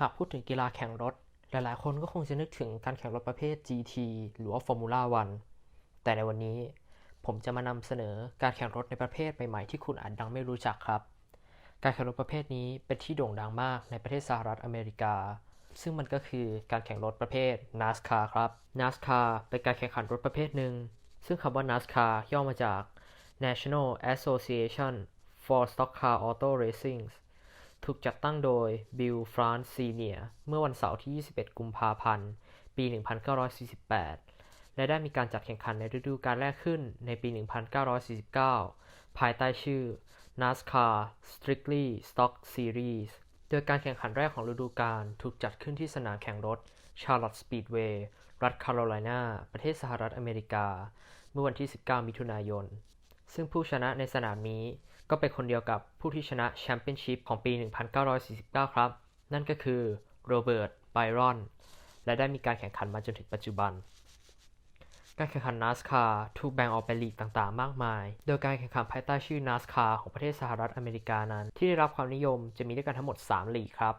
หากพูดถึงกีฬาแข่งรถ หลายๆ คนก็คงจะนึกถึงการแข่งรถประเภท GT หรือว่า Formula 1 แต่ในวันนี้ผมจะมานำเสนอการแข่งรถในประเภทใหม่ๆที่คุณอาจดังไม่รู้จักครับ การแข่งรถประเภทนี้เป็นที่โด่งดังมากในประเทศสหรัฐอเมริกา ซึ่งมันก็คือการแข่งรถประเภท NASCAR ครับ NASCAR เป็นการแข่งขันรถประเภทหนึ่ง ซึ่งคำว่า NASCAR ย่อมาจาก National Association for Stock Car Auto Racing ถูกจัดตั้งโดยบิลฟรานซ์ซีเนียเมื่อวันเสาร์ที่ 21 กุมภาพันธ์ ปี 1948 และได้มีการจัดแข่งขันในฤดูกาลแรกขึ้นในปี 1949 ภายใต้ชื่อ NASCAR Strictly Stock Series โดยการแข่งขันแรกของฤดูกาลถูกจัดขึ้นที่สนามแข่งรถ Charlotte Speedway รัฐแคโรไลนา ประเทศสหรัฐอเมริกา เมื่อวันที่ 19 มิถุนายน ซึ่งผู้ชนะในสนามนี้ก็เป็นคนเดียวกับผู้ที่ชนะแชมเปี้ยนชิพของปี 1949 ครับ นั่นก็คือโรเบิร์ต ไบรอน และได้มีการแข่งขันมาจนถึงปัจจุบัน การแข่งขัน NASCAR ถูกแบ่งออกเป็นลีกต่างๆ มากมาย โดยการแข่งขันภายใต้ชื่อ NASCAR ของประเทศสหรัฐอเมริกานั้น ที่ได้รับความนิยมจะมีด้วยกันทั้งหมด 3 ลีกครับ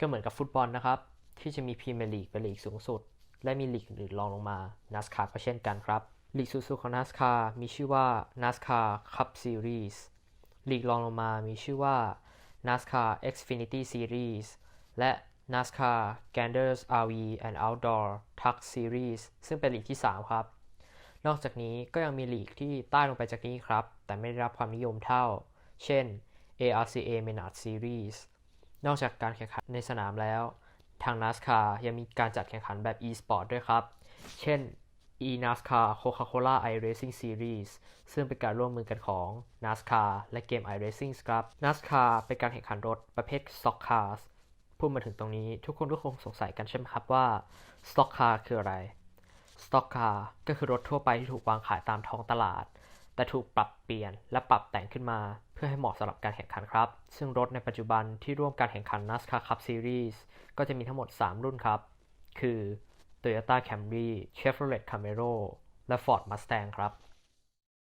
ก็เหมือนกับฟุตบอลนะครับ ที่จะมีพรีเมียร์ลีกเป็นลีกสูงสุด และมีลีกอื่นรองลงมา NASCAR ก็เช่นกันครับ ลีกสูงสุดของ NASCAR มีชื่อว่า NASCAR Cup Series ลีกรองลงมามีชื่อว่า NASCAR Xfinity Series และ NASCAR Ganders RV and Outdoor Truck Series ซึ่งเป็นลีกที่ 3 ครับ นอกจากนี้ก็ยังมีลีกที่ใต้ลงไปจากนี้ครับ แต่ไม่ได้รับความนิยมเท่า เช่น ARCA Menard Series นอกจากการแข่งขันในสนามแล้ว ทาง NASCAR ยังมีการจัดแข่งขันแบบ e-sport ด้วยครับ เช่น e-NASCAR Coca-Cola iRacing Series ซึ่งเป็นการร่วมมือกันของ NASCAR และเกม iRacing ครับ NASCAR เป็นการแข่งขันรถประเภท Stock Cars พูดมาถึงตรงนี้ทุกคนก็คงสงสัยกันใช่ไหมครับว่า Stock Car คืออะไร Stock Car ก็คือรถทั่วไปที่ถูกวางขายตามท้องตลาด แต่ถูกปรับเปลี่ยนและปรับแต่งขึ้นมา เพื่อให้เหมาะสำหรับการแข่งขันครับ ซึ่งรถในปัจจุบันที่ร่วมการแข่งขัน NASCAR Cup Series ก็จะมีทั้งหมด 3 รุ่นครับ คือ Toyota Camry Chevrolet Camaro และ Ford Mustang ครับ